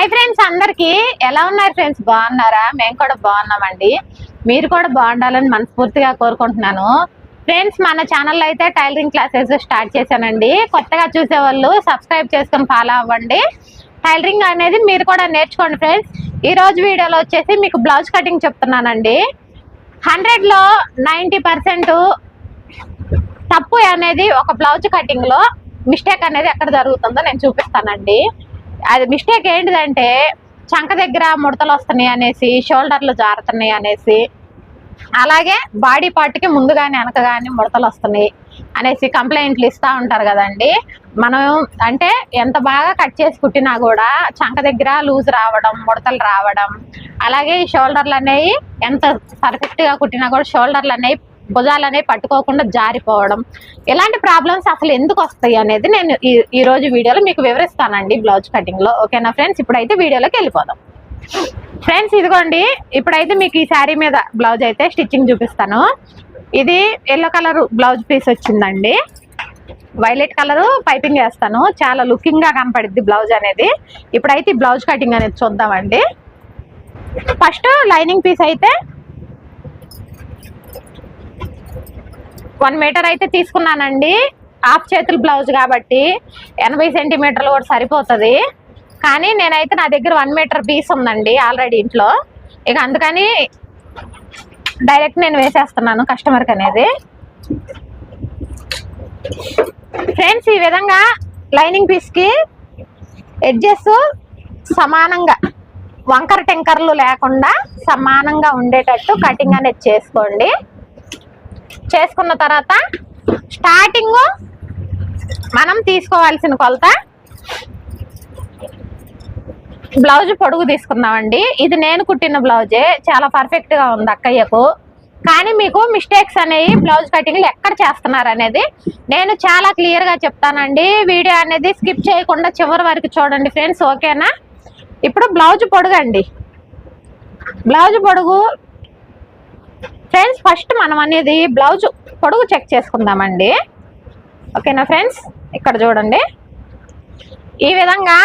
Hi friends అందరికి ఎలా ఉన్నారు ఫ్రెండ్స్ బాగున్నారా? మేము కూడా బాగున్నామండి. మీరు కూడా బాగుండాలని మనస్ఫూర్తిగా కోరుకుంటున్నాను. ఫ్రెండ్స్ మన ఛానల్లో అయితే టైలరింగ్ క్లాసెస్ స్టార్ట్ చేశానండి. కొత్తగా చూసే వాళ్ళు సబ్స్క్రైబ్ చేసుకొని ఫాలో అవ్వండి. టైలరింగ్ అనేది మీరు కూడా నేర్చుకోండి ఫ్రెండ్స్ ఈ రోజు వీడియోలో వచ్చేసి మీకు బ్లౌజ్ కటింగ్ చెప్తున్నానండి. హండ్రెడ్లో నైంటీ పర్సెంట్ తప్పు అనేది ఒక బ్లౌజ్ కటింగ్లో మిస్టేక్ అనేది ఎక్కడ జరుగుతుందో నేను చూపిస్తానండి. అది మిస్టేక్ ఏంటిదంటే చంక దగ్గర ముడతలు వస్తున్నాయి అనేసి షోల్డర్లు జారుతున్నాయి అనేసి అలాగే బాడీ పార్ట్కి ముందు కానీ వెనక కానీ ముడతలు వస్తున్నాయి అనేసి కంప్లైంట్లు ఇస్తూ ఉంటారు కదండి. మనం అంటే ఎంత బాగా కట్ చేసి కుట్టినా కూడా చంక దగ్గర లూజ్ రావడం ముడతలు రావడం అలాగే ఈ షోల్డర్లు అనేవి ఎంత పర్ఫెక్ట్గా కుట్టినా కూడా షోల్డర్లు అనేవి భుజాలు అనేవి పట్టుకోకుండా జారిపోవడం. ఇలాంటి ప్రాబ్లమ్స్ అసలు ఎందుకు వస్తాయి అనేది నేను ఈ రోజు వీడియోలో మీకు వివరిస్తానండి బ్లౌజ్ కటింగ్లో. ఓకేనా ఫ్రెండ్స్? ఇప్పుడైతే వీడియోలోకి వెళ్ళిపోదాం. ఫ్రెండ్స్ ఇదిగోండి. ఇప్పుడైతే మీకు ఈ శారీ మీద బ్లౌజ్ అయితే స్టిచ్చింగ్ చూపిస్తాను. ఇది ఎల్లో కలర్ బ్లౌజ్ పీస్ వచ్చిందండి. వైలెట్ కలర్ పైపింగ్ వేస్తాను. చాలా లుకింగ్గా కనపడుద్ది కనపడిద్ది బ్లౌజ్ అనేది. ఇప్పుడైతే ఈ బ్లౌజ్ కటింగ్ అనేది చూద్దామండి. ఫస్ట్ లైనింగ్ పీస్ అయితే వన్ మీటర్ అయితే తీసుకున్నానండి. హాఫ్ చేతుల బ్లౌజ్ కాబట్టి ఎనభై సెంటీమీటర్లు కూడా సరిపోతుంది. కానీ నేనైతే నా దగ్గర వన్ మీటర్ పీస్ ఉందండి ఆల్రెడీ ఇంట్లో. ఇక అందుకని డైరెక్ట్ నేను వేసేస్తున్నాను కస్టమర్కి అనేది. ఫ్రెండ్స్ ఈ విధంగా లైనింగ్ పీస్కి ఎడ్జెస్ సమానంగా వంకర టెంకర్లు లేకుండా సమానంగా ఉండేటట్టు కటింగ్ అనేది చేసుకోండి. చేసుకున్న తర్వాత స్టార్టింగ్ మనం తీసుకోవాల్సిన కొలత బ్లౌజ్ పొడుగు తీసుకున్నామండి ఇది నేను కుట్టిన బ్లౌజే. చాలా పర్ఫెక్ట్గా ఉంది అక్కయ్యకు. కానీ మీకు మిస్టేక్స్ అనేవి బ్లౌజ్ కటింగ్లు ఎక్కడ చేస్తున్నారు అనేది నేను చాలా క్లియర్గా చెప్తానండి. వీడియో అనేది స్కిప్ చేయకుండా చివరి వరకు చూడండి ఫ్రెండ్స్ ఓకేనా ఇప్పుడు బ్లౌజ్ పొడుగు అండి బ్లౌజ్ పొడుగు ఫ్రెండ్స్ ఫస్ట్ మనం అనేది బ్లౌజ్ పొడుగు చెక్ చేసుకుందామండి. ఓకేనా ఫ్రెండ్స్ ఇక్కడ చూడండి. ఈ విధంగా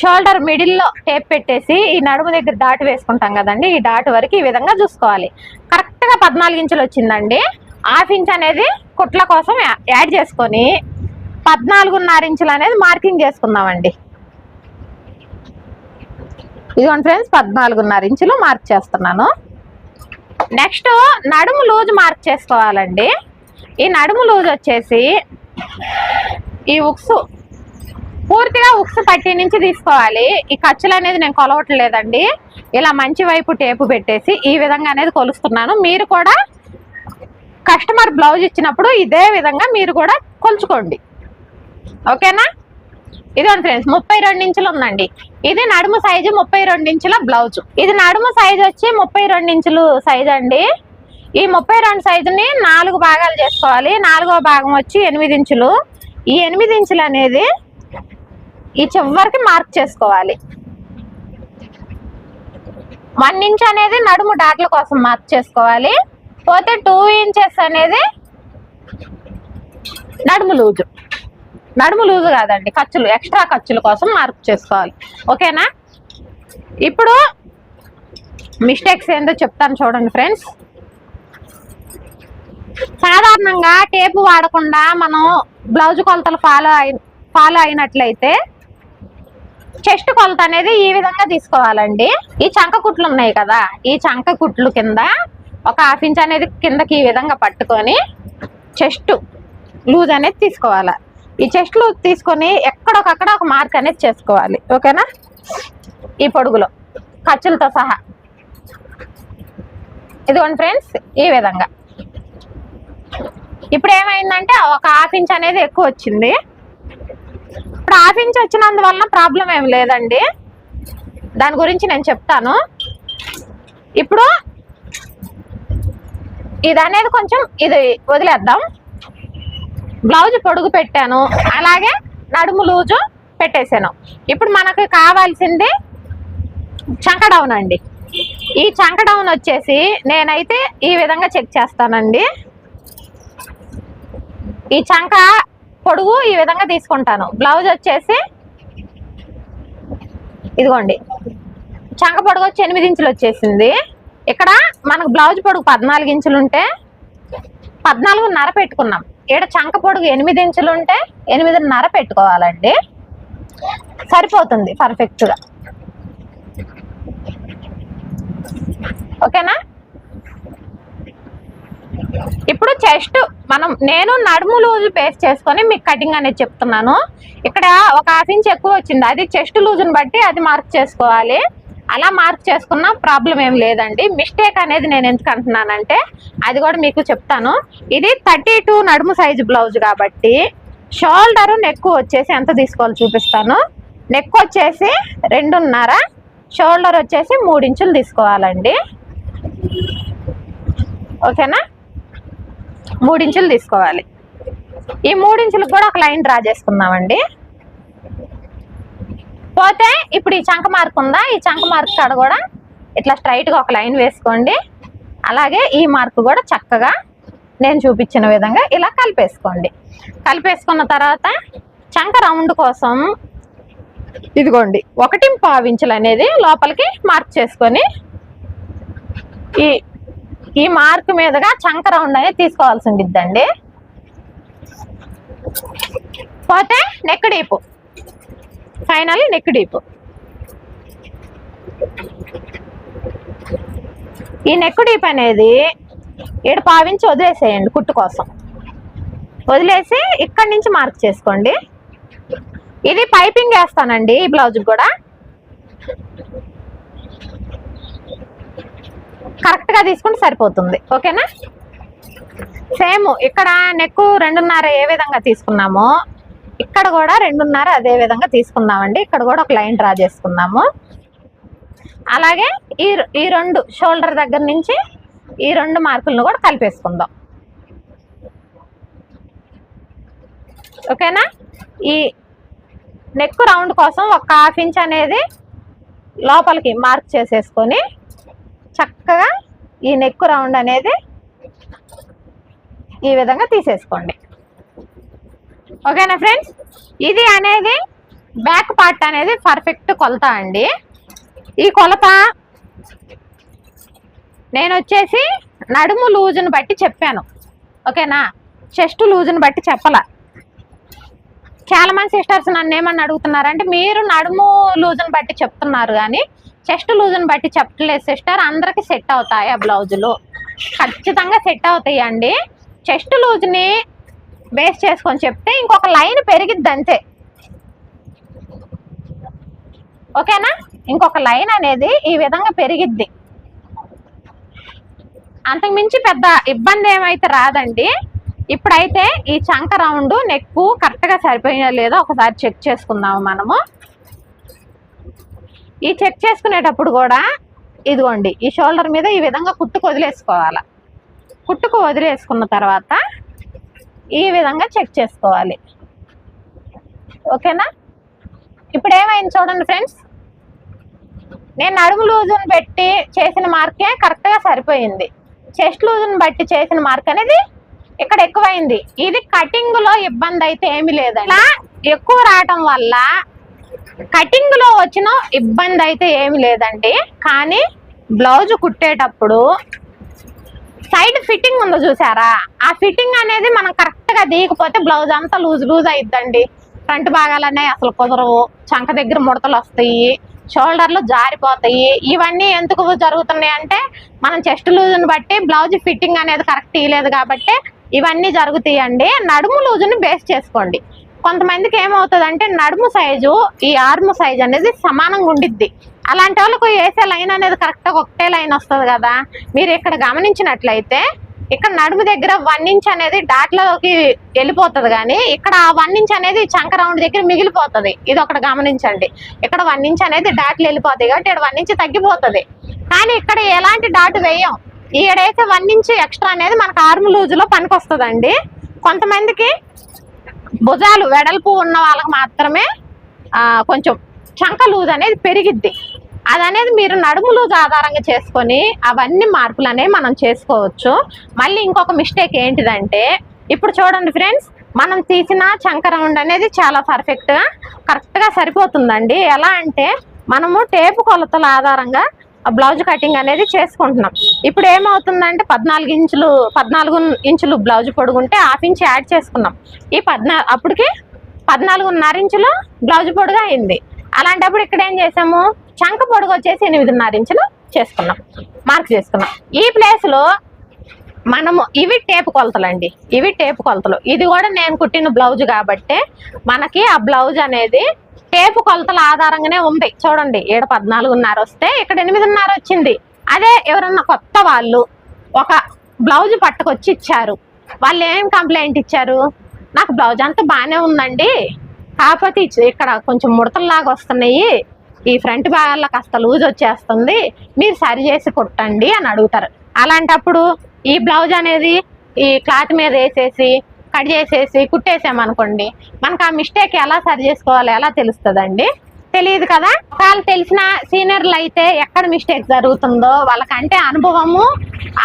షోల్డర్ మిడిల్లో టేప్ పెట్టేసి ఈ నడుము దగ్గర డాట్ వేసుకుంటాం కదండి ఈ డాట్ వరకు ఈ విధంగా చూసుకోవాలి. కరెక్ట్గా పద్నాలుగు ఇంచులు వచ్చిందండి. హాఫ్ ఇంచ్ అనేది కుట్ల కోసం యా- యాడ్ చేసుకొని పద్నాలుగున్నర ఇంచులు అనేది మార్కింగ్ చేసుకుందామండి. ఇదిగోండి ఫ్రెండ్స్ పద్నాలుగున్నర ఇంచులు మార్క్ చేస్తున్నాను. నెక్స్ట్ నడుము లూజ్ మార్క్ చేసుకోవాలండి. ఈ నడుము లూజ్ వచ్చేసి ఈ ఉక్స్ పూర్తిగా ఉక్స్ పట్టి నుంచి తీసుకోవాలి. ఈ ఖర్చులు అనేది నేను కొలవట్లేదండి. ఇలా మంచి వైపు టేపు పెట్టేసి ఈ విధంగా అనేది కొలుస్తున్నాను. మీరు కూడా కస్టమర్ బ్లౌజ్ ఇచ్చినప్పుడు ఇదే విధంగా మీరు కూడా కొలుచుకోండి. ఓకేనా? ఇదిగోండి ఫ్రెండ్స్ ముప్పై రెండు ఇంచులు ఉందండి. ఇది నడుము సైజు ముప్పై రెండు ఇంచుల బ్లౌజ్ ఇది నడుము సైజు వచ్చి ముప్పై రెండు ఇంచులు సైజ్ అండి. ఈ ముప్పై రెండు సైజుని నాలుగు భాగాలు చేసుకోవాలి. నాలుగో భాగం వచ్చి ఎనిమిది ఇంచులు. ఈ ఎనిమిది ఇంచులు అనేది ఈ చివరికి మార్క్ చేసుకోవాలి. వన్ ఇంచ్ అనేది నడుము డాట్ల కోసం మార్క్ చేసుకోవాలి. పోతే టూ ఇంచెస్ అనేది నడుము లూజు. నడుము లూజు కాదండి ఖర్చులు ఎక్స్ట్రా ఖర్చుల కోసం మార్పు చేసుకోవాలి. ఓకేనా? ఇప్పుడు మిస్టేక్స్ ఏందో చెప్తాను చూడండి ఫ్రెండ్స్. సాధారణంగా టేపు వాడకుండా మనం బ్లౌజ్ కొలతలు ఫాలో అయి ఫాలో అయినట్లయితే చెస్ట్ కొలత అనేది ఈ విధంగా తీసుకోవాలండి. ఈ చంక కుట్లు ఉన్నాయి కదా ఈ చంక కుట్లు కింద ఒక హాఫ్ ఇంచ్ అనేది కిందకి ఈ విధంగా పట్టుకొని చెస్ట్ లూజ్ అనేది తీసుకోవాలి. ఈ చెస్ట్లు తీసుకొని ఎక్కడొకక్కడ ఒక మార్క్ అనేది చేసుకోవాలి. ఓకేనా? ఈ పొడుగులో ఖర్చులతో సహా. ఇదిగోండి ఫ్రెండ్స్ ఈ విధంగా. ఇప్పుడు ఏమైందంటే ఒక హాఫ్ ఇంచ్ అనేది ఎక్కువ వచ్చింది. ఇప్పుడు హాఫ్ ఇంచ్ వచ్చినందువల్ల ప్రాబ్లం ఏం లేదండి. దాని గురించి నేను చెప్తాను. ఇప్పుడు ఇది అనేది కొంచెం ఇది వదిలేద్దాం. బ్లౌజ్ పొడుగు పెట్టాను. అలాగే నడుము లూజు పెట్టేశాను. ఇప్పుడు మనకు కావాల్సింది చంక డౌన్ అండి. ఈ చంక డౌన్ వచ్చేసి నేనైతే ఈ విధంగా చెక్ చేస్తానండి. ఈ చంక పొడుగు ఈ విధంగా తీసుకుంటాను. బ్లౌజ్ వచ్చేసి ఇదిగోండి. చంక పొడుగు వచ్చి ఎనిమిది ఇంచులు వచ్చేసింది. ఇక్కడ మనకు బ్లౌజ్ పొడుగు పద్నాలుగు ఇంచులు ఉంటే పద్నాలుగున్నర పెట్టుకున్నాం. ఇక్కడ చంక పొడుగు ఎనిమిది ఇంచులు ఉంటే ఎనిమిదిన్నర పెట్టుకోవాలండి. సరిపోతుంది పర్ఫెక్ట్గా ఓకేనా? ఇప్పుడు చెస్ట్ మనం నేను నడుము లూజు పేస్ట్ చేసుకొని మీకు కటింగ్ అనేది చెప్తున్నాను. ఇక్కడ ఒక హాఫ్ ఇంచ్ ఎక్కువ వచ్చింది. అది చెస్ట్ లూజుని బట్టి అది మార్క్ చేసుకోవాలి. అలా మార్క్ చేసుకున్న ప్రాబ్లం ఏం లేదండి. మిస్టేక్ అనేది నేను ఎందుకు అంటున్నానంటే అది కూడా మీకు చెప్తాను. ఇది థర్టీ టూ నడుము సైజు బ్లౌజ్ కాబట్టి షోల్డర్ నెక్ వచ్చేసి ఎంత తీసుకోవాలి చూపిస్తాను. నెక్ వచ్చేసి రెండున్నర షోల్డర్ వచ్చేసి మూడు ఇంచులు తీసుకోవాలండి. ఓకేనా? మూడించులు తీసుకోవాలి. ఈ మూడించులకు కూడా ఒక లైన్ డ్రా చేసుకుందామండి. పోతే ఇప్పుడు ఈ చంక మార్క్ ఉందా? ఈ చంక మార్క్ కాడ కూడా ఇట్లా స్ట్రైట్గా ఒక లైన్ వేసుకోండి. అలాగే ఈ మార్క్ కూడా చక్కగా నేను చూపించిన విధంగా ఇలా కలిపేసుకోండి. కలిపేసుకున్న తర్వాత చంక రౌండ్ కోసం ఇదిగోండి ఒకటి పావించులు అనేది లోపలికి మార్క్ చేసుకొని ఈ ఈ మార్క్ మీదుగా చంక రౌండ్ అనేది తీసుకోవాల్సి ఉండిద్దండి. పోతే neck deep. Final neck deep. ఈ నెక్ డీప్ అనేది ఏడు పావించి వదిలేసేయండి కుట్టు కోసం. వదిలేసి ఇక్కడి నుంచి మార్క్ చేసుకోండి. ఇది పైపింగ్ వేస్తానండి ఈ బ్లౌజ్ కూడా. కరెక్ట్గా తీసుకుంటే సరిపోతుంది. ఓకేనా? సేమ్ ఇక్కడ నెక్ రెండున్నర ఏ విధంగా తీసుకున్నామో ఇక్కడ కూడా రెండున్నర అదే విధంగా తీసుకున్నామండి ఇక్కడ కూడా ఒక లైన్ డ్రా చేసుకున్నాము అలాగే ఈ ఈ రెండు షోల్డర్ దగ్గర నుంచి ఈ రెండు మార్కులను కూడా కలిపేసుకుందాం. ఓకేనా? ఈ నెక్ రౌండ్ కోసం ఒక హాఫ్ ఇంచ్ అనేది లోపలికి మార్క్ చేసేసుకొని చక్కగా ఈ నెక్ రౌండ్ అనేది ఈ విధంగా తీసేసుకోండి. ఓకేనా ఫ్రెండ్స్? ఇది అనేది బ్యాక్ పార్ట్ అనేది పర్ఫెక్ట్ కొలత అండి. ఈ కొలత నేను వచ్చేసి నడుము లూజుని బట్టి చెప్పాను. ఓకేనా? చెస్ట్ లూజుని బట్టి చెప్పాల. చాలా మంది సిస్టర్స్ నన్ను ఏమని అడుగుతున్నారంటే మీరు నడుము లూజుని బట్టి చెప్తున్నారు కానీ చెస్ట్ లూజుని బట్టి చెప్పలేదు సిస్టర్. అందరికి సెట్ అవుతాయి ఆ బ్లౌజులు? ఖచ్చితంగా సెట్ అవుతాయి అండి చెస్ట్ లూజ్ని బేస్ చేసుకొని చెప్తే ఇంకొక లైన్ పెరిగిద్ది అంతే. ఓకేనా? ఇంకొక లైన్ అనేది ఈ విధంగా పెరిగిద్ది. అంతకుమించి పెద్ద ఇబ్బంది ఏమైతే రాదండి. ఇప్పుడైతే ఈ చంక రౌండ్ నెక్ కరెక్ట్గా సరిపోయినా లేదో ఒకసారి చెక్ చేసుకుందాము మనము. ఈ చెక్ చేసుకునేటప్పుడు కూడా ఇదిగోండి ఈ షోల్డర్ మీద ఈ విధంగా కుట్టుకు వదిలేసుకోవాలి. కుట్టుకు వదిలేసుకున్న తర్వాత ఈ విధంగా చెక్ చేసుకోవాలి. ఓకేనా? ఇప్పుడు ఏమైంది చూడండి ఫ్రెండ్స్. నేను నడుము లూజుని పెట్టి చేసిన మార్కే కరెక్ట్గా సరిపోయింది. చెస్ట్ లూజుని బట్టి చేసిన మార్క్ అనేది ఇక్కడ ఎక్కువైంది. ఇది కటింగ్లో ఇబ్బంది అయితే ఏమీ లేదండి. ఇలా ఎక్కువ రావటం వల్ల కటింగ్లో వచ్చిన ఇబ్బంది అయితే ఏమి లేదండి. కానీ బ్లౌజ్ కుట్టేటప్పుడు సైడ్ ఫిట్టింగ్ ఉందో చూసారా? ఆ ఫిట్టింగ్ అనేది మనం గా తీయకపోతే బ్లౌజ్ అంతా లూజ్ లూజ్ అయిద్దండి. ఫ్రంట్ భాగాలనే అసలు కుదరవు. చంక దగ్గర ముడతలు వస్తాయి. షోల్డర్లు జారిపోతాయి. ఇవన్నీ ఎందుకు జరుగుతున్నాయి అంటే మనం చెస్ట్ లూజ్ని బట్టి బ్లౌజ్ ఫిట్టింగ్ అనేది కరెక్ట్ ఇయ్యలేదు కాబట్టి ఇవన్నీ జరుగుతాయండి. నడుము లూజుని బేస్ చేసుకోండి. కొంతమందికి ఏమవుతుందంటే నడుము సైజు ఈ ఆర్మ్ సైజు అనేది సమానంగా ఉండిద్ది. అలాంటి వాళ్ళకు వేసే లైన్ అనేది కరెక్ట్గా ఒకటే లైన్ వస్తుంది కదా. మీరు ఇక్కడ గమనించినట్లయితే ఇక్కడ నడుము దగ్గర వన్ ఇంచ్ అనేది డాట్లోకి వెళ్ళిపోతుంది కానీ ఇక్కడ ఆ వన్ ఇంచ్ అనేది చంక రౌండ్ దగ్గర మిగిలిపోతుంది. ఇది ఒకటి గమనించండి. ఇక్కడ వన్ ఇంచ్ అనేది డాట్లు వెళ్ళిపోతాయి కాబట్టి ఇక్కడ వన్ ఇంచ్ తగ్గిపోతుంది. కానీ ఇక్కడ ఎలాంటి డాట్ వేయం? ఈడైతే వన్ ఇంచ్ ఎక్స్ట్రా అనేది మనకు ఆర్మ్ లూజులో పనికొస్తుందండి. కొంతమందికి భుజాలు వెడల్పు ఉన్న వాళ్ళకి మాత్రమే కొంచెం చంక లూజ్ అనేది పెరిగిద్ది. అది అనేది మీరు నడుము లూజ్ ఆధారంగా చేసుకొని అవన్నీ మార్పులు అనేవి మనం చేసుకోవచ్చు. మళ్ళీ ఇంకొక మిస్టేక్ ఏంటిదంటే ఇప్పుడు చూడండి ఫ్రెండ్స్ మనం తీసిన చంకరౌండ్ అనేది చాలా పర్ఫెక్ట్గా కరెక్ట్గా సరిపోతుందండి. ఎలా అంటే మనము టేపు కొలతల ఆధారంగా ఆ బ్లౌజ్ కటింగ్ అనేది చేసుకుంటున్నాం. ఇప్పుడు ఏమవుతుందంటే పద్నాలుగు ఇంచులు పద్నాలుగు ఇంచులు బ్లౌజ్ పొడుగుంటే హాఫ్ ఇంచ్ యాడ్ చేసుకున్నాం. ఈ పద్నా అప్పటికి పద్నాలుగున్నర ఇంచులు బ్లౌజ్ పొడుగు అయింది అలాంటప్పుడు ఇక్కడ ఏం చేసాము? చంక పొడుగు వచ్చేసి ఎనిమిదిన్నర ఇంచులు చేసుకున్నాం. మార్క్ చేసుకున్నాం. ఈ ప్లేస్లో మనము ఇవి టేపు కొలతలు అండి ఇవి టేపు కొలతలు. ఇది కూడా నేను కుట్టిన బ్లౌజ్ కాబట్టి మనకి ఆ బ్లౌజ్ అనేది టేపు కొలతల ఆధారంగానే ఉంది. చూడండి ఏడ పద్నాలుగున్నర వస్తే ఇక్కడ ఎనిమిదిన్నర వచ్చింది. అదే ఎవరన్నా కొత్త వాళ్ళు ఒక బ్లౌజ్ పట్టుకొచ్చి ఇచ్చారు. వాళ్ళు ఏం కంప్లైంట్ ఇచ్చారు? నాకు బ్లౌజ్ అంతా బాగానే ఉందండి. కాకపోతే ఇక్కడ కొంచెం ముడతల్లాగా వస్తున్నాయి. ఈ ఫ్రంట్ భాగాలకు కాస్త లూజ్ వచ్చేస్తుంది మీరు సరి చేసి కుట్టండి అని అడుగుతారు. అలాంటప్పుడు ఈ బ్లౌజ్ అనేది ఈ క్లాత్ మీద వేసేసి కట్ చేసేసి కుట్టేసామనుకోండి మనకు ఆ మిస్టేక్ ఎలా సరి చేసుకోవాలో ఎలా తెలుస్తుందండి? తెలియదు కదా? వాళ్ళు తెలిసిన సీనియర్లు అయితే ఎక్కడ మిస్టేక్ జరుగుతుందో వాళ్ళకంటే అనుభవము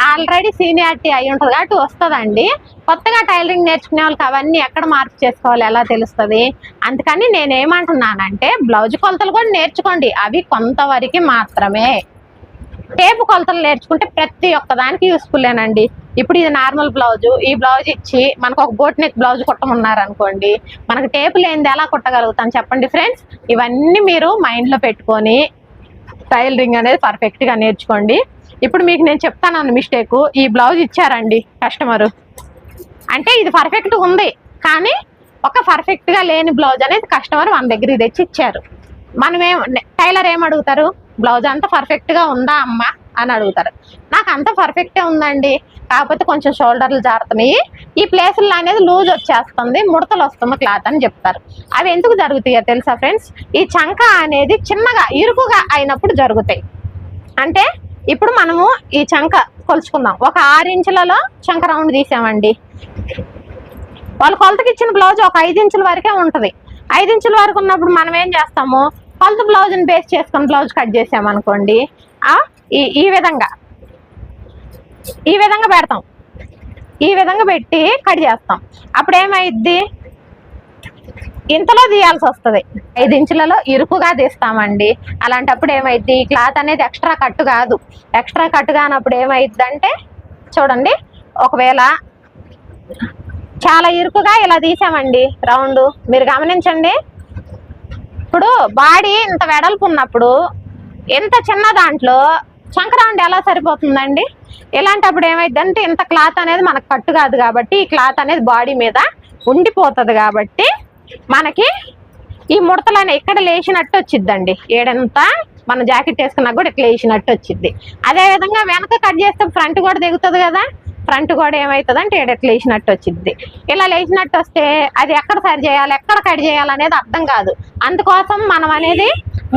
ఆల్రెడీ సీనియారిటీ అయి ఉంటుంది. కాబట్టి వస్తుందండి. కొత్తగా టైలరింగ్ నేర్చుకునే వాళ్ళకి అవన్నీ ఎక్కడ మార్పు చేసుకోవాలి? ఎలా తెలుస్తుంది? అందుకని నేను ఏమంటున్నానంటే బ్లౌజ్ కొలతలు కూడా నేర్చుకోండి. అవి కొంతవరకు మాత్రమే. టేపు కొలతలు నేర్చుకుంటే ప్రతి ఒక్క దానికి యూస్ఫుల్లేనండి ఇప్పుడు ఇది నార్మల్ బ్లౌజ్. ఈ బ్లౌజ్ ఇచ్చి మనకు ఒక బోట్ నెక్ బ్లౌజ్ కుట్టమన్నారు అనుకోండి మనకు టేపు లేనిది ఎలా కుట్టగలుగుతాను చెప్పండి ఫ్రెండ్స్? ఇవన్నీ మీరు మైండ్లో పెట్టుకొని టైలరింగ్ అనేది పర్ఫెక్ట్గా నేర్చుకోండి. ఇప్పుడు మీకు నేను చెప్తాను మిస్టేక్ ఈ బ్లౌజ్ ఇచ్చారండి కస్టమరు అంటే ఇది పర్ఫెక్ట్ ఉంది కానీ ఒక పర్ఫెక్ట్గా లేని బ్లౌజ్ అనేది కస్టమర్ మన దగ్గర తెచ్చి ఇచ్చారు మనం ఏం టైలర్ ఏం అడుగుతారు? బ్లౌజ్ అంతా పర్ఫెక్ట్గా ఉందా అమ్మా? అని అడుగుతారు. నాకు అంత పర్ఫెక్టే ఉందండి. కాకపోతే కొంచెం షోల్డర్లు జారుతున్నాయి. ఈ ప్లేసుల్లో అనేది లూజ్ వచ్చేస్తుంది. ముడతలు వస్తుంది క్లాత్ అని చెప్తారు. అవి ఎందుకు జరుగుతాయో తెలుసా ఫ్రెండ్స్ ఈ చంక అనేది చిన్నగా ఇరుకుగా అయినప్పుడు జరుగుతాయి. అంటే ఇప్పుడు మనము ఈ చంక కొలుచుకుందాం. ఒక ఆరు ఇంచులలో చంక రౌండ్ తీసామండి. వాళ్ళు కొలతకి ఇచ్చిన బ్లౌజ్ ఒక ఐదు ఇంచుల వరకే ఉంటుంది. ఐదు ఇంచుల వరకు ఉన్నప్పుడు మనం ఏం చేస్తాము? కొలత బ్లౌజ్ని బేస్ చేసుకుని బ్లౌజ్ కట్ చేసామనుకోండి. ఈ ఈ విధంగా. ఈ విధంగా పెడతాం. ఈ విధంగా పెట్టి కట్ చేస్తాం. అప్పుడు ఏమైద్ది ఇంతలో తీయాల్సి వస్తుంది. ఐదు ఇంచులలో ఇరుకుగా తీస్తామండి. అలాంటప్పుడు ఏమైద్ది? ఈ క్లాత్ అనేది ఎక్స్ట్రా కట్టు కాదు. ఎక్స్ట్రా కట్టు కానప్పుడు ఏమైద్ది అంటే చూడండి ఒకవేళ చాలా ఇరుకుగా ఇలా తీసామండి రౌండ్. మీరు గమనించండి. ఇప్పుడు బాడీ ఇంత వెడల్పు ఉన్నప్పుడు ఎంత చిన్న దాంట్లో చంకరౌండ్ ఎలా సరిపోతుందండి? ఇలాంటప్పుడు ఏమైందంటే ఇంత క్లాత్ అనేది మనకు కట్టు కాదు కాబట్టి ఈ క్లాత్ అనేది బాడీ మీద ఉండిపోతుంది కాబట్టి మనకి ఈ ముడతలు ఇక్కడ లేచినట్టు వచ్చిద్దండి. ఏడంతా మన జాకెట్ వేసుకున్నా కూడా ఇట్లా వేసినట్టు వచ్చింది అదే విధంగా వెనక కట్ చేస్తే ఫ్రంట్ కూడా దిగుతుంది కదా? ఫ్రంట్ కూడా ఏమవుతుంది అంటే ఎట్లా లేచినట్టు వచ్చింది ఇలా లేచినట్టు వస్తే అది ఎక్కడ సరి చేయాలి ఎక్కడ కట్ చేయాలి అనేది అర్థం కాదు. అందుకోసం మనం అనేది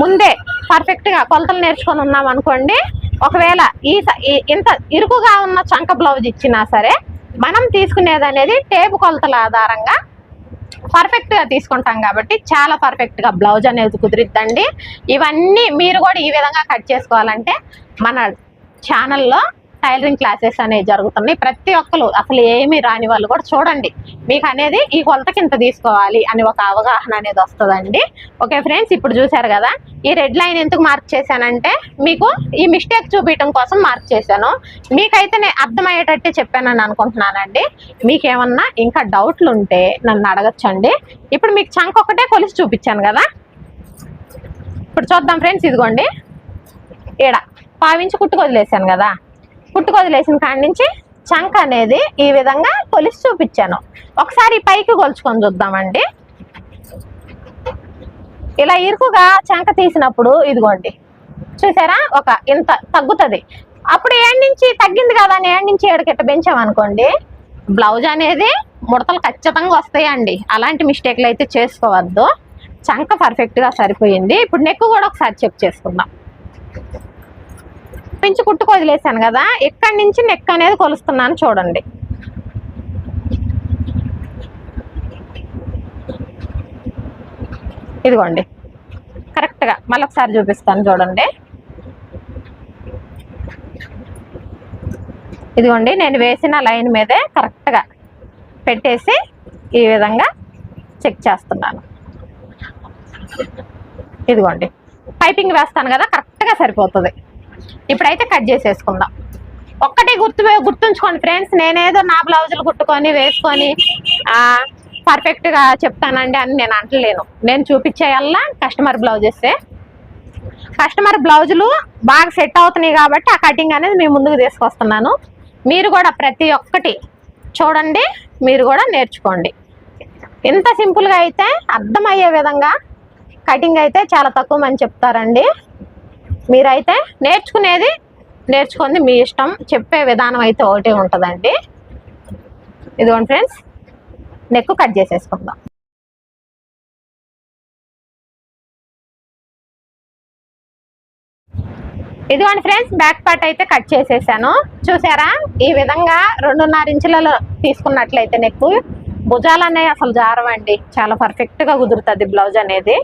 ముందే పర్ఫెక్ట్గా కొలతలు నేర్చుకొని ఉన్నాం అనుకోండి ఒకవేళ ఈ స- ఈ- ఇంత ఇరుకుగా ఉన్న చంక బ్లౌజ్ ఇచ్చినా సరే మనం తీసుకునేది అనేది టేపు కొలతల ఆధారంగా పర్ఫెక్ట్గా తీసుకుంటాం కాబట్టి చాలా పర్ఫెక్ట్గా బ్లౌజ్ అనేది కుదిరిద్దండి. ఇవన్నీ మీరు కూడా ఈ విధంగా కట్ చేసుకోవాలంటే మన ఛానల్లో టైలరింగ్ క్లాసెస్ అనేవి జరుగుతున్నాయి. ప్రతి ఒక్కరు అసలు ఏమీ రాని వాళ్ళు కూడా చూడండి. మీకు అనేది ఈ కొలతకి ఇంత తీసుకోవాలి అని ఒక అవగాహన అనేది వస్తుందండి. ఓకే ఫ్రెండ్స్ ఇప్పుడు చూసారు కదా ఈ రెడ్ లైన్ ఎందుకు మార్క్ చేశానంటే మీకు ఈ మిస్టేక్ చూపించడం కోసం మార్క్ చేశాను. మీకైతే నేను అర్థమయ్యేటట్టే చెప్పానని అనుకుంటున్నానండి. మీకేమన్నా ఇంకా డౌట్లు ఉంటే నన్ను అడగచ్చండి. ఇప్పుడు మీకు చంక ఒకటే కొలిసి చూపించాను కదా. ఇప్పుడు చూద్దాం ఫ్రెండ్స్ ఇదిగోండి. ఈడ పావించి కుట్టుకు వదిలేసాను కదా. పుట్టుకొదిలేసిన కాడి నుంచి చంక అనేది ఈ విధంగా కొలిసి చూపించాను. ఒకసారి పైకి కొలుచుకొని చూద్దామండి. ఇలా ఇరుకుగా చంక తీసినప్పుడు ఇదిగోండి. చూసారా? ఒక ఇంత తగ్గుతుంది. అప్పుడు ఏడు నుంచి తగ్గింది కదా అని ఏడు నుంచి ఇట్ట పెంచామనుకోండి బ్లౌజ్ అనేది ముడతలు ఖచ్చితంగా వస్తాయండి. అలాంటి మిస్టేక్లు అయితే చేసుకోవద్దు. చంక పర్ఫెక్ట్గా సరిపోయింది. ఇప్పుడు నెక్ కూడా ఒకసారి చెక్ చేసుకుందాం. తప్పించి కుట్టుకు వదిలేసాను కదా ఇక్కడి నుంచి నెక్ అనేది కొలుస్తున్నాను చూడండి. ఇదిగోండి. కరెక్ట్గా మళ్ళీ ఒకసారి చూపిస్తాను చూడండి. ఇదిగోండి నేను వేసిన లైన్ మీదే కరెక్ట్గా పెట్టేసి ఈ విధంగా చెక్ చేస్తున్నాను. ఇదిగోండి. పైపింగ్ వేస్తాను కదా కరెక్ట్గా సరిపోతుంది. ఇప్పుడైతే కట్ చేసేసుకుందాం. ఒక్కటి గుర్తు గుర్తుంచుకోండి ఫ్రెండ్స్ నేనేదో నా బ్లౌజులు కుట్టుకొని వేసుకొని పర్ఫెక్ట్గా చెప్తానండి అని నేను అంటలేను. నేను చూపించేయల్లా కస్టమర్ బ్లౌజెస్ కస్టమర్ బ్లౌజులు బాగా సెట్ అవుతున్నాయి కాబట్టి ఆ కటింగ్ అనేది మీ ముందుకు తీసుకొస్తున్నాను. మీరు కూడా ప్రతి ఒక్కటి చూడండి మీరు కూడా నేర్చుకోండి. ఇంత సింపుల్గా అయితే అర్థమయ్యే విధంగా కటింగ్ అయితే చాలా తక్కువ మంది చెప్తారండి. మీరైతే నేర్చుకునేది నేర్చుకుంది మీ ఇష్టం. చెప్పే విధానం అయితే ఒకటే ఉంటుందండి. ఇదిగోండి ఫ్రెండ్స్ నెక్ కట్ చేసేసుకుందాం. ఇదిగోండి ఫ్రెండ్స్ బ్యాక్ పార్ట్ అయితే కట్ చేసేసాను. చూసారా? ఈ విధంగా రెండున్నర ఇంచులలో తీసుకున్నట్లయితే నెక్ భుజాలు అనేవి అసలు జారవండి. చాలా పర్ఫెక్ట్గా కుదురుతుంది బ్లౌజ్ అనేది.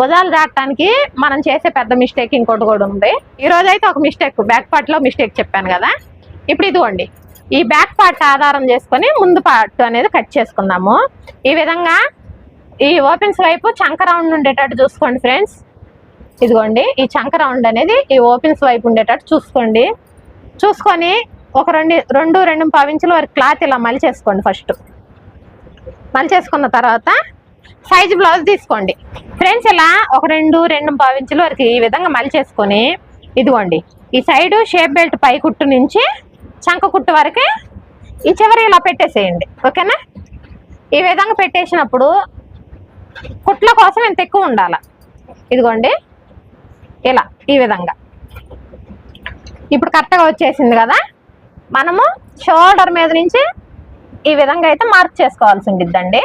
భుజాలు జారటానికి మనం చేసే పెద్ద మిస్టేక్ ఇంకోటి కూడా ఉంది. ఈ రోజు అయితే ఒక మిస్టేక్ బ్యాక్ పార్ట్లో మిస్టేక్ చెప్పాను కదా. ఇప్పుడు ఇదిగోండి. ఈ బ్యాక్ పార్ట్ ఆధారం చేసుకొని ముందు పార్ట్ అనేది కట్ చేసుకుందాము. ఈ విధంగా ఈ ఓపెన్స్ వైపు చంక రౌండ్ ఉండేటట్టు చూసుకోండి ఫ్రెండ్స్ ఇదిగోండి ఈ చంక రౌండ్ అనేది ఈ ఓపెన్స్ వైపు ఉండేటట్టు చూసుకోండి. చూసుకొని ఒక రెండు రెండు రెండు పావించులు వరకు క్లాత్ ఇలా మలిచేసుకోండి ఫస్ట్ మలిచేసుకున్న తర్వాత సైజ్ బ్లౌజ్ తీసుకోండి. ఫ్రెండ్స్ ఇలా ఒక రెండు రెండు పావించుల వరకు ఈ విధంగా మలిచేసుకొని ఇదిగోండి. ఈ సైడు షేప్ బెల్ట్ పై కుట్టు నుంచి చంక కుట్టు వరకు ఈ చివరి ఇలా పెట్టేసేయండి. ఓకేనా ఈ విధంగా పెట్టేసినప్పుడు కుట్ల కోసం ఎంత ఎక్కువ ఉండాలి? ఇదిగోండి. ఇలా ఈ విధంగా. ఇప్పుడు కరెక్ట్గా వచ్చేసింది కదా? మనము షోల్డర్ మీద నుంచి ఈ విధంగా అయితే మార్క్ చేసుకోవాల్సి ఉండిద్దండి.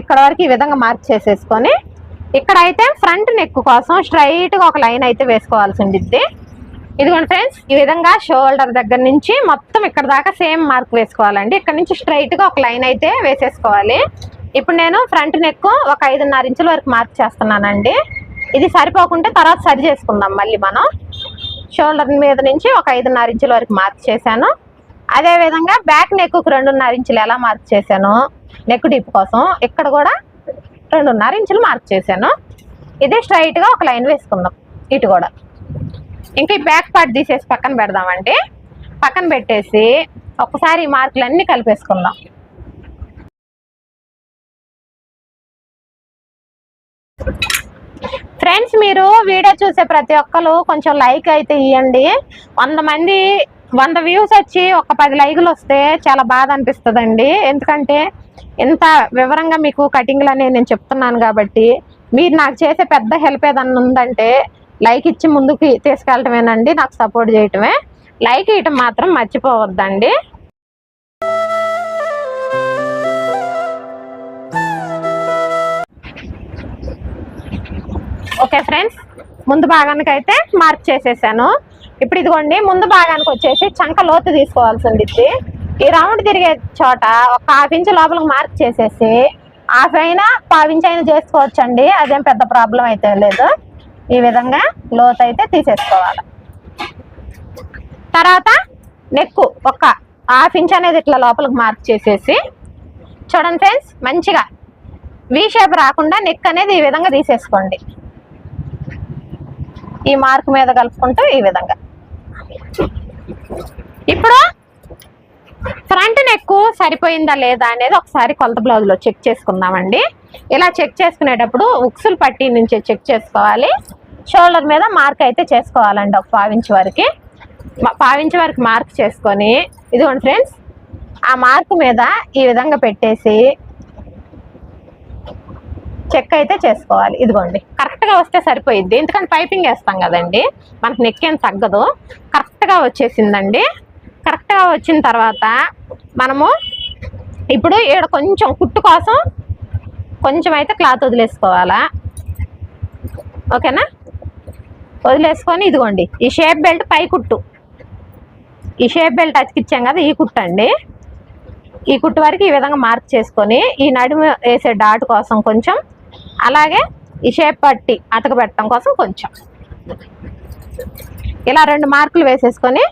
ఇక్కడ వరకు ఈ విధంగా మార్క్ చేసేసుకొని ఇక్కడ అయితే ఫ్రంట్ నెక్ కోసం స్ట్రైట్గా ఒక లైన్ అయితే వేసుకోవాల్సి ఉండిద్ది. ఇదిగోండి ఫ్రెండ్స్ ఈ విధంగా షోల్డర్ దగ్గర నుంచి మొత్తం ఇక్కడ దాకా సేమ్ మార్క్ వేసుకోవాలండి. ఇక్కడ నుంచి స్ట్రైట్గా ఒక లైన్ అయితే వేసేసుకోవాలి. ఇప్పుడు నేను ఫ్రంట్ నెక్ ఒక ఐదున్నర ఇంచుల వరకు మార్క్ చేస్తున్నానండి. ఇది సరిపోకుంటే తర్వాత సరి చేసుకుందాం మళ్ళీ మనం. షోల్డర్ మీద నుంచి ఒక ఐదున్నర ఇంచుల వరకు మార్క్ చేశాను. అదేవిధంగా బ్యాక్ నెక్కు రెండున్నర ఇంచులు ఎలా మార్క్ చేశాను? నెక్ డిప్ కోసం ఇక్కడ కూడా రెండున్నర ఇంచులు మార్క్ చేశాను. ఇదే స్ట్రైట్గా ఒక లైన్ వేసుకుందాం. ఇటు కూడా. ఇంకా ఈ బ్యాక్ పార్ట్ తీసేసి పక్కన పెడదామండి. పక్కన పెట్టేసి ఒకసారి ఈ మార్కులన్నీ కలిపేసుకుందాం. ఫ్రెండ్స్ మీరు వీడియో చూసే ప్రతి ఒక్కరు కొంచెం లైక్ అయితే ఇవ్వండి వంద మంది వంద వ్యూస్ వచ్చి ఒక పది లైకులు వస్తే చాలా బాధ అనిపిస్తుందండి. ఎందుకంటే ఇంత వివరంగా మీకు కటింగ్లు అనేది నేను చెప్తున్నాను కాబట్టి మీరు నాకు చేసే పెద్ద హెల్ప్ ఏదన్నా ఉందంటే లైక్ ఇచ్చి ముందుకు తీసుకెళ్ళటమేనండి. నాకు సపోర్ట్ చేయటమే. లైక్ ఇవ్వటం మాత్రం మర్చిపోవద్దండి. ఓకే ఫ్రెండ్స్ ముందు భాగానికి అయితే మార్క్ చేసేసాను. ఇప్పుడు ఇదిగోండి ముందు భాగానికి వచ్చేసి చంక లోతు తీసుకోవాల్సి ఉండిద్ది ఈ రౌండ్ తిరిగే చోట ఒక హాఫ్ ఇంచ్ లోపలికి మార్క్ చేసేసి హాఫ్ అయినా పావు ఇంచ్ అయినా చేసుకోవచ్చండి అదేం పెద్ద ప్రాబ్లం అయితే లేదు. ఈ విధంగా లోతు అయితే తీసేసుకోవాలి. తర్వాత నెక్కు ఒక హాఫ్ ఇంచ్ అనేది ఇట్లా లోపలికి మార్క్ చేసేసి చూడండి ఫ్రెండ్స్ మంచిగా వీ షేప్ రాకుండా నెక్ అనేది ఈ విధంగా తీసేసుకోండి. ఈ మార్క్ మీద కలుపుకుంటూ ఈ విధంగా. ఇప్పుడు ఫ్రంట్ నెక్ సరిపోయిందా లేదా అనేది ఒకసారి కొలత బ్లౌజ్లో చెక్ చేసుకుందామండి. ఇలా చెక్ చేసుకునేటప్పుడు ఉక్సులు పట్టి నుంచి చెక్ చేసుకోవాలి. షోల్డర్ మీద మార్క్ అయితే చేసుకోవాలండి ఒక పావించి వరకు. పావించి వరకు మార్క్ చేసుకొని ఇదిగోండి ఫ్రెండ్స్ ఆ మార్క్ మీద ఈ విధంగా పెట్టేసి చెక్ అయితే చేసుకోవాలి. ఇదిగోండి. కరెక్ట్గా వస్తే సరిపోయిద్ది. ఎందుకంటే పైపింగ్ వేస్తాం కదండి. మనకు నెక్ ఏం తగ్గదు. కరెక్ట్గా వచ్చేసిందండి. కరెక్ట్గా వచ్చిన తర్వాత మనము ఇప్పుడు ఈడ కొంచెం కుట్టు కోసం కొంచెం అయితే క్లాత్ వదిలేసుకోవాలా? ఓకేనా? వదిలేసుకొని ఇదిగోండి. ఈ షేప్ బెల్ట్ పై కుట్టు. ఈ షేప్ బెల్ట్ అతికిచ్చాం కదా ఈ కుట్టు అండి. ఈ కుట్టు వరకు ఈ విధంగా మార్క్ చేసుకొని ఈ నడుము వేసే డాట్ కోసం కొంచెం అలాగే ఈ షేప్ పట్టి అతక పెట్టడం కోసం కొంచెం. ఇలా రెండు మార్కులు వేసేసుకొని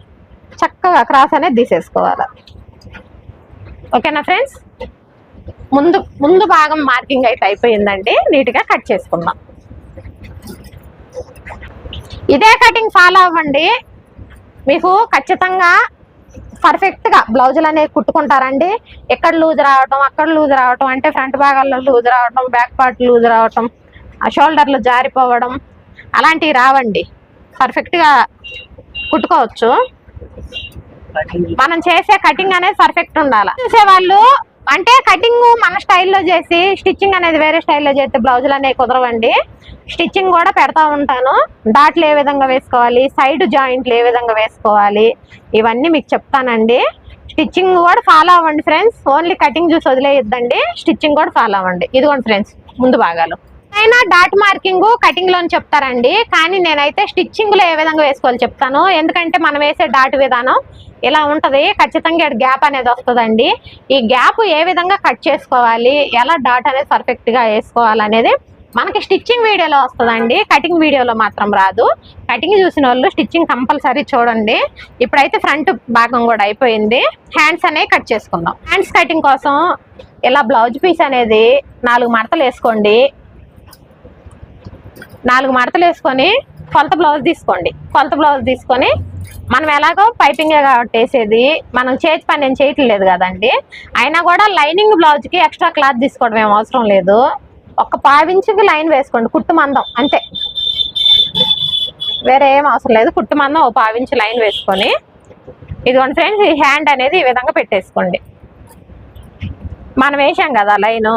చక్కగా క్రాస్ అనేది తీసేసుకోవాలి. ఓకేనా ఫ్రెండ్స్ ముందు ముందు భాగం మార్కింగ్ అయితే అయిపోయిందండి. నీట్గా కట్ చేసుకుందాం. ఇదే కటింగ్ ఫాలో అవ్వండి. మీకు ఖచ్చితంగా పర్ఫెక్ట్గా బ్లౌజులు అనేవి కుట్టుకుంటారండి. ఎక్కడ లూజ్ రావటం అక్కడ లూజ్ రావటం అంటే ఫ్రంట్ భాగాల్లో లూజ్ రావటం బ్యాక్ పార్ట్ లూజ్ రావటం ఆ షోల్డర్లు జారిపోవడం అలాంటివి రావండి. పర్ఫెక్ట్గా కుట్టుకోవచ్చు. మనం చేసే కటింగ్ అనేది పర్ఫెక్ట్ ఉండాలి. చూసేవాళ్ళు అంటే కటింగ్ మన స్టైల్లో చేసి స్టిచ్చింగ్ అనేది వేరే స్టైల్లో చేస్తే బ్లౌజులు అనేవి కుదరవండి. స్టిచ్చింగ్ కూడా పెడతా ఉంటాను. డాట్లు ఏ విధంగా వేసుకోవాలి? సైడ్ జాయింట్లు ఏ విధంగా వేసుకోవాలి? ఇవన్నీ మీకు చెప్తానండి. స్టిచ్చింగ్ కూడా ఫాలో అవ్వండి ఫ్రెండ్స్. ఓన్లీ కటింగ్ చూసి వదిలేయద్దండి. స్టిచ్చింగ్ కూడా ఫాలో అవ్వండి. ఇదిగోండి ఫ్రెండ్స్ ముందు భాగాలు. అయినా డాట్ మార్కింగ్ కటింగ్లోని చెప్తారండి. కానీ నేనైతే స్టిచ్చింగ్లో ఏ విధంగా వేసుకోవాలి చెప్తాను. ఎందుకంటే మనం వేసే డాట్ విధానం ఇలా ఉంటది ఖచ్చితంగా గ్యాప్ అనేది వస్తుందండి. ఈ గ్యాప్ ఏ విధంగా కట్ చేసుకోవాలి ఎలా డాట్ అనేది పర్ఫెక్ట్గా వేసుకోవాలి అనేది మనకి స్టిచ్చింగ్ వీడియోలో వస్తుందండి. కటింగ్ వీడియోలో మాత్రం రాదు. కటింగ్ చూసిన వాళ్ళు స్టిచ్చింగ్ కంపల్సరీ చూడండి. ఇప్పుడైతే ఫ్రంట్ భాగం కూడా అయిపోయింది. హ్యాండ్స్ అనేవి కట్ చేసుకుందాం. హ్యాండ్స్ కటింగ్ కోసం ఇలా బ్లౌజ్ పీస్ అనేది నాలుగు మడతలు వేసుకోండి. నాలుగు మడతలు వేసుకొని కొలత బ్లౌజ్ తీసుకోండి. కొలత బ్లౌజ్ తీసుకొని మనం ఎలాగో పైపింగ్ కాబట్టి వేసేది మనం చేతి పని నేను చేయట్లేదు కదండి. అయినా కూడా లైనింగ్ బ్లౌజ్కి ఎక్స్ట్రా క్లాత్ తీసుకోవడం ఏం అవసరం లేదు. ఒక పావించుకి లైన్ వేసుకోండి కుట్టు మందం అంతే. వేరే ఏం అవసరం లేదు కుట్టు మందం ఒక పావించి లైన్ వేసుకొని. ఇదిగోండి ఫ్రెండ్స్ ఈ హ్యాండ్ అనేది ఈ విధంగా పెట్టేసుకోండి. మనం వేసాం కదా లైను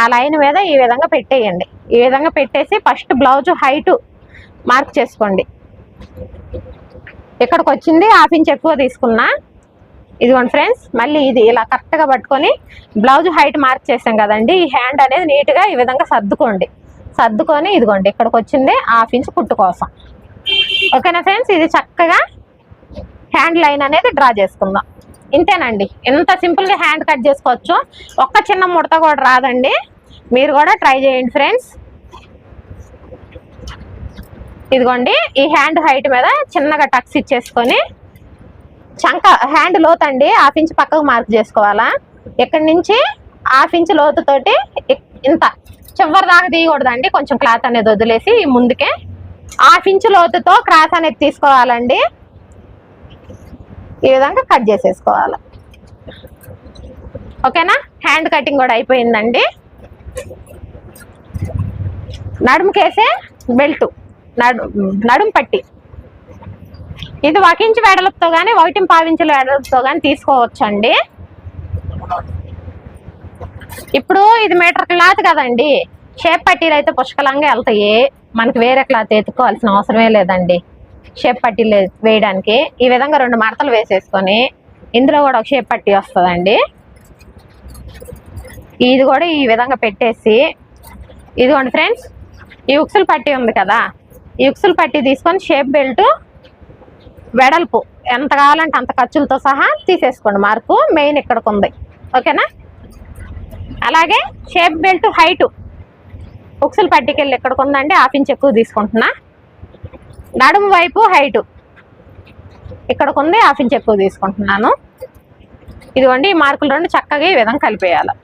ఆ లైన్ మీద ఈ విధంగా పెట్టేయండి. ఈ విధంగా పెట్టేసి ఫస్ట్ బ్లౌజ్ హైటు మార్క్ చేసుకోండి. ఇక్కడికి వచ్చింది హాఫ్ ఇంచ్ ఎక్కువ తీసుకున్నా. ఇదిగోండి ఫ్రెండ్స్ మళ్ళీ ఇది ఇలా కరెక్ట్గా పట్టుకొని బ్లౌజ్ హైట్ మార్క్ చేసాం కదండి. ఈ హ్యాండ్ అనేది నీట్గా ఈ విధంగా సర్దుకోండి. సర్దుకొని ఇదిగోండి ఇక్కడికి వచ్చింది హాఫ్ ఇంచ్ కుట్టు కోసం. ఓకేనా ఫ్రెండ్స్? ఇది చక్కగా హ్యాండ్ లైన్ అనేది డ్రా చేసుకుందాం. ఇంతేనండి ఎంత సింపుల్గా హ్యాండ్ కట్ చేసుకోవచ్చు. ఒక్క చిన్న ముడత కూడా రాదండి. మీరు కూడా ట్రై చేయండి ఫ్రెండ్స్. ఇదిగోండి ఈ హ్యాండ్ హైట్ మీద చిన్నగా టక్స్ ఇచ్చేసుకొని చంక హ్యాండ్ లోతండి హాఫ్ ఇంచ్ పక్కకు మార్క్ చేసుకోవాలా. ఇక్కడి నుంచి హాఫ్ ఇంచ్ లోతుతోటి ఇంత చివరి దాకా తీయకూడదండి కొంచెం క్లాత్ అనేది వదిలేసి ముందుకే. హాఫ్ ఇంచ్ లోతుతో క్రాస్ అనేది తీసుకోవాలండి. ఈ విధంగా కట్ చేసేసుకోవాలి. ఓకేనా? హ్యాండ్ కటింగ్ కూడా అయిపోయిందండి. నడుముకేసే బెల్ట్ నడు నడుము పట్టి. ఇది వకించి ఇంచు వెడలపుతో కానీ ఒకటి పావించుల వెడలపుతో కానీ తీసుకోవచ్చండి. ఇప్పుడు ఇది మీటర్ క్లాత్ కదండి. షేప్ పట్టీలు అయితే పుష్కలంగా వెళ్తాయి. మనకి వేరే క్లాత్ ఎత్తుకోవాల్సిన అవసరమే లేదండి. షేప్ పట్టీలు వేయడానికి. ఈ విధంగా రెండు మడతలు వేసేసుకొని ఇందులో కూడా ఒక షేప్ పట్టీ వస్తుందండి. ఇది కూడా ఈ విధంగా పెట్టేసి ఇదిగోండి ఫ్రెండ్స్ ఈ ఉక్సులు పట్టీ ఉంది కదా. ఈ ఉక్సులు తీసుకొని షేప్ బెల్ట్ వెడల్పు ఎంత కావాలంటే అంత ఖర్చులతో సహా తీసేసుకోండి. మార్కు మెయిన్ ఇక్కడికి ఉంది ఓకేనా? అలాగే షేప్ బెల్ట్ హైటు. ఉక్సులు పట్టికెళ్ళి ఎక్కడికి ఉందండి హాఫ్ ఇంచ్ ఎక్కువ తీసుకుంటున్నా. నడుము వైపు హైటు. ఇక్కడికి ఉంది హాఫ్ ఇంచ్ ఎక్కువ తీసుకుంటున్నాను. ఇదిగోండి ఈ మార్కులు రెండు చక్కగా ఈ విధంగా కలిపేయాలి.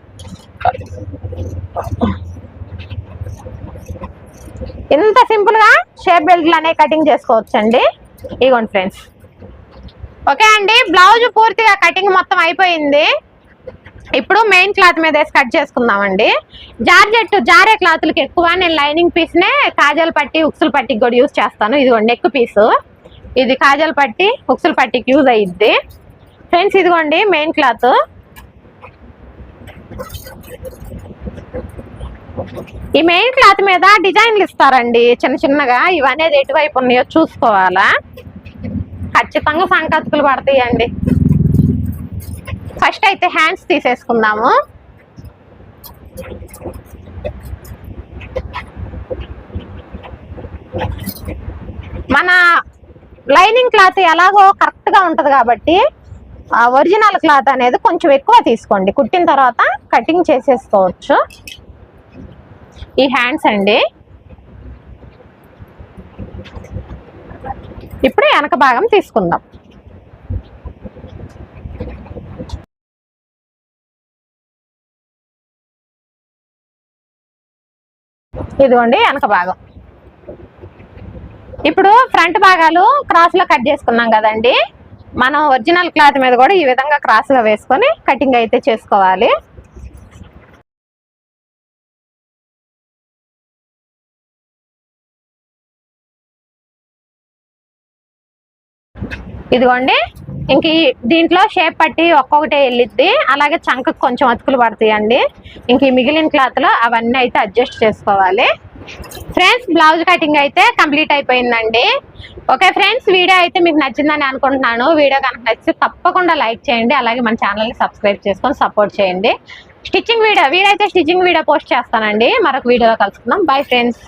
ఇంత సింపుల్గా షేప్ బెల్ట్లు అనేవి కటింగ్ చేసుకోవచ్చండి. ఇగోండి ఫ్రెండ్స్. ఓకే అండి బ్లౌజ్ పూర్తిగా కటింగ్ మొత్తం అయిపోయింది. ఇప్పుడు మెయిన్ క్లాత్ మీద వేసి కట్ చేసుకుందామండి. జార్జెట్ జారే క్లాత్లకి ఎక్కువ నేను లైనింగ్ పీస్నే కాజల్ పట్టి ఉక్సులు పట్టికి కూడా యూజ్ చేస్తాను. ఇదిగోండి నెక్ పీసు ఇది కాజల్ పట్టి ఉక్సులు పట్టికి యూజ్ అయ్యిద్ది ఫ్రెండ్స్ ఇదిగోండి మెయిన్ క్లాత్. ఈ మెయిన్ క్లాత్ మీద డిజైన్లు ఇస్తారండి. చిన్న చిన్నగా ఇవన్నీ ఎటువైపు ఉన్నాయో చూసుకోవాలా. ఖచ్చితంగా సంకతుకులు పడతాయండి. ఫస్ట్ అయితే హ్యాండ్స్ తీసేసుకుందాము. మన లైనింగ్ క్లాత్ ఎలాగో కరెక్ట్గా ఉంటుంది కాబట్టి ఒరిజినల్ క్లాత్ అనేది కొంచెం ఎక్కువ తీసుకోండి. కుట్టిన తర్వాత కటింగ్ చేసేసుకోవచ్చు. ఈ హ్యాండ్స్ అండి. ఇప్పుడే వెనక భాగం తీసుకుందాం. ఇదిగోండి వెనక భాగం. ఇప్పుడు ఫ్రంట్ భాగాలు క్రాస్లో కట్ చేసుకున్నాం కదండి. మనం ఒరిజినల్ క్లాత్ మీద కూడా ఈ విధంగా క్రాస్గా వేసుకొని కటింగ్ అయితే చేసుకోవాలి. ఇదిగోండి ఇంక ఈ దీంట్లో షేప్ పట్టి ఒక్కొక్కటే వెళ్ళిద్ది. అలాగే చంకకు కొంచెం అతుకులు పడతాయండి. ఇంక ఈ మిగిలిన క్లాత్లో అవన్నీ అయితే అడ్జస్ట్ చేసుకోవాలి. ఫ్రెండ్స్ బ్లౌజ్ కటింగ్ అయితే కంప్లీట్ అయిపోయిందండి. ఓకే ఫ్రెండ్స్ వీడియో అయితే మీకు నచ్చిందని అనుకుంటున్నాను. వీడియో కనుక నచ్చితే తప్పకుండా లైక్ చేయండి. అలాగే మన ఛానల్ని సబ్స్క్రైబ్ చేసుకొని సపోర్ట్ చేయండి. స్టిచ్చింగ్ వీడియో వీడైతే స్టిచ్చింగ్ వీడియో పోస్ట్ చేస్తానండి. మరొక వీడియోలో కలుసుకుందాం. Bye friends